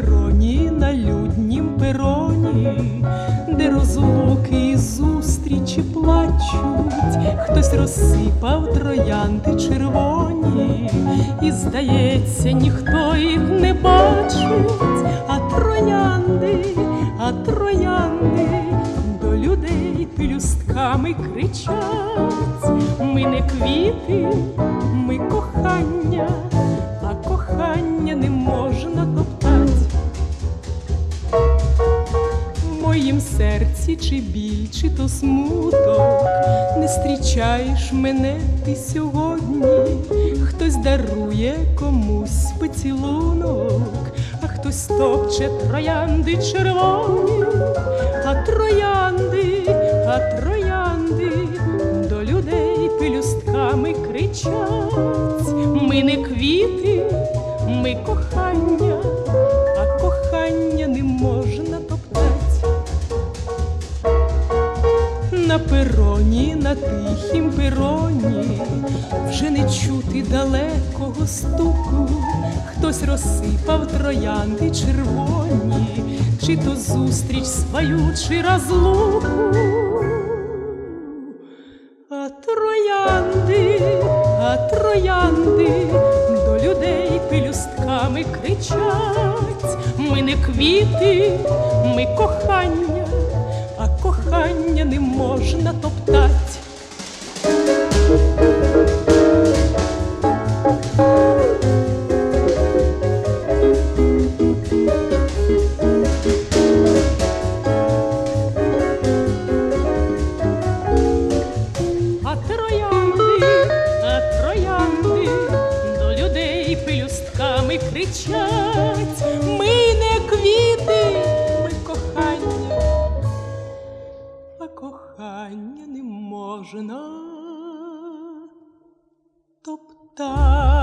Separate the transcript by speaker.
Speaker 1: пероні, на люднім пероні, де розлуки і зустрічі плачуть, хтось розсипав троянди червоні, і, здається, ніхто їх не бачить, а троянди, а троянди до людей пелюстками кричать. Ми не квіти, ми кохання, а кохання не можна. Серці чи біль, чи то смуток, не зустрічаєш мене ти сьогодні, хтось дарує комусь поцілунок, а хтось топче троянди червоні, а троянди, а троянди до людей пелюстками кричать. Ми не квіти, ми кохання, На пероні, на тихім пероні, вже не чути далекого стуку, хтось розсипав троянди червоні, чи то зустріч свою, чи розлуку. А троянди, а троянди до людей пелюстками кричать. Ми не квіти, ми кохання, кохання не можна топтать. А троянди, а троянди до людей пелюстками кричать. Ми не квіти, можна топтать.